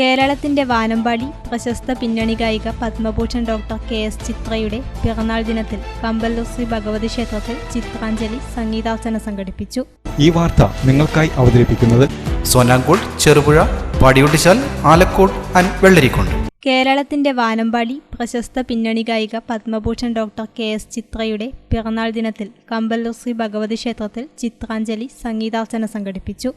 കേരളത്തിന്റെ വാനമ്പാടി പ്രശസ്ത പിന്നണി ഗായിക പത്മഭൂഷൺ ഡോക്ടർ കെ എസ് ചിത്രയുടെ പിറന്നാൾ ദിനത്തിൽ കമ്പല്ലൂർ ശ്രീ ഭഗവതി ക്ഷേത്രത്തിൽ ചിത്രാഞ്ജലി സംഗീതാർച്ചന സംഘടിപ്പിച്ചു. ഈ വാർത്ത നിങ്ങൾക്കായി അവതരിപ്പിക്കുന്നത് സോനാങ്കോട് ചെറുപുഴ പാടിയൊട്ടിച്ചാൽ ആലക്കോട് ആൻഡ് വെള്ളരിക്കുണ്ട് കേരളത്തിന്റെ വാനമ്പാടി പ്രശസ്ത പിന്നണി ഗായിക പത്മഭൂഷൺ ഡോക്ടർ കെ എസ് ചിത്രയുടെ പിറന്നാൾ ദിനത്തിൽ കമ്പല്ലൂർ ശ്രീ ഭഗവതി ക്ഷേത്രത്തിൽ ചിത്രാഞ്ജലി സംഗീതാർച്ചന സംഘടിപ്പിച്ചു.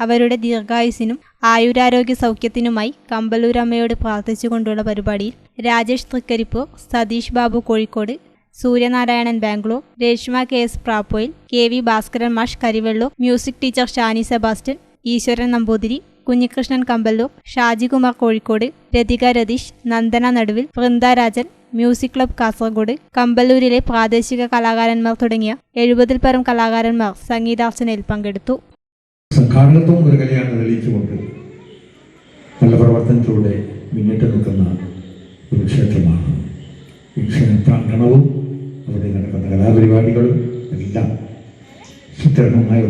അവരുടെ ദീർഘായുസിനും ആയുരാരോഗ്യ സൗഖ്യത്തിനുമായി കമ്പലൂരമ്മയോട് പ്രാർത്ഥിച്ചുകൊണ്ടുള്ള പരിപാടിയിൽ Rajesh Trikaripur Satheesh Babu Kozhikode Suryanarayanan Bangalore Reshma K S പ്രാപ്പോയിൽ K V Bhaskaran മാഷ് Karivellur music teacher Shani Sebastian Eeshwaran Namboothiri Kunhikrishnan Kampallur Shajikumar Kozhikode Rathika Ratheesh Nandana Naduvil Vrinda Rajan music club Kasaragod കമ്പല്ലൂരിലെ പ്രാദേശിക കലാകാരന്മാർ തുടങ്ങിയ എഴുപതിൽ പരം കലാകാരന്മാർ സംഗീതാർച്ചനയിൽ പങ്കെടുത്തു. സംഘാടകത്വം ഒരു കലയാണ് തെളിയിച്ചുകൊണ്ട് നല്ല പ്രവർത്തനത്തിലൂടെ മുന്നിട്ട് നിൽക്കുന്ന ഒരു ക്ഷേത്രമാണ്. ഈ ക്ഷേത്രാങ്കണവും അവിടെ നടക്കുന്ന കലാപരിപാടികളും എല്ലാം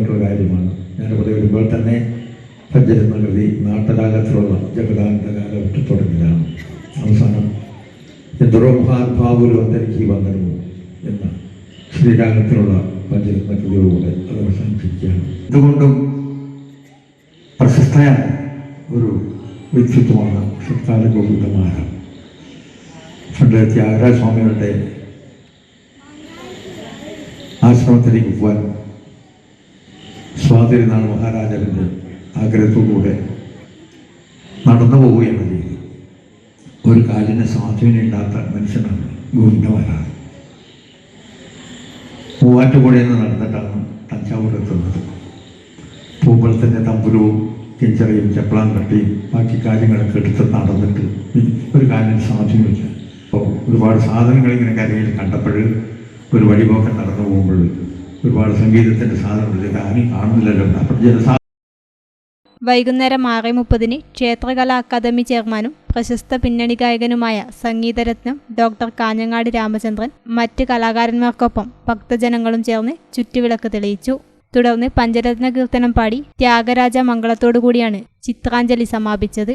ഒരു കാര്യമാണ്. ഞാനിവിടെ വരുമ്പോൾ തന്നെ പഞ്ചരമകൃതി കൃതി നാട്ടരാഗത്തിലുള്ള ജഗതാനന്ദ കാലഘട്ടം തുടങ്ങിയതാണ്. അവസാനം എന്തോ മഹാത്മാവുരു അന്തരിക്ക് വന്നിരുന്നു എന്ന ശ്രീരാഗത്തിലുള്ള പഞ്ചരത്ന കൃതിയോടുകൂടെ അത് അവസാനിപ്പിക്കുകയാണ്. ഇതുകൊണ്ടും പ്രശസ്തയായ ഒരു വ്യക്തിത്വമാണ് ഷഡ്കാല ഗോവിന്ദമാര പണ്ട് ത്യാഗരാജ സ്വാമികളുടെ ആശ്രമത്തിലേക്ക് പോകാൻ സ്വാതിരുന്നാൾ മഹാരാജാവിന്റെ ആഗ്രഹത്തോടുകൂടെ നടന്നു പോവുകയാണ് ചെയ്തത് ഒരു കാലിന് സ്വാധീനമില്ലാത്ത മനുഷ്യനാണ് ഗോവിന്ദമാരാണ് മൂവാറ്റുപുഴയിൽ നിന്ന് നടന്നിട്ടാണ് തഞ്ചാവൂർ എത്തുന്നത്. പൂമ്പളത്തിന്റെ തമ്പുരവും കിഞ്ചറയും ചെപ്പളാൻ കട്ടിയും ബാക്കി കാര്യങ്ങളൊക്കെ എടുത്ത് നടന്നിട്ട് ഒരു കാര്യം സാധ്യമില്ല അപ്പോൾ ഒരുപാട് സാധനങ്ങൾ ഇങ്ങനെ കരയിൽ കണ്ടപ്പോൾ ഒരു വഴിപോക്കം നടന്നു പോകുമ്പോൾ ഒരുപാട് സംഗീതത്തിന്റെ സാധനങ്ങൾ ആരും കാണുന്നില്ലല്ലോ. അപ്പോൾ ജനസാ വൈകുന്നേരം ആറ് മുപ്പതിന് ക്ഷേത്രകലാ അക്കാദമി ചെയർമാനും പ്രശസ്ത പിന്നണി ഗായകനുമായ സംഗീതരത്നം ഡോക്ടർ കാഞ്ഞങ്ങാട് രാമചന്ദ്രൻ മറ്റ് കലാകാരന്മാർക്കൊപ്പം ഭക്തജനങ്ങളും ചേർന്ന് ചുറ്റുവിളക്ക് തെളിയിച്ചു. തുടർന്ന് പഞ്ചരത്ന കീർത്തനം പാടി ത്യാഗരാജ മംഗളത്തോടുകൂടിയാണ് ചിത്രാഞ്ജലി സമാപിച്ചത്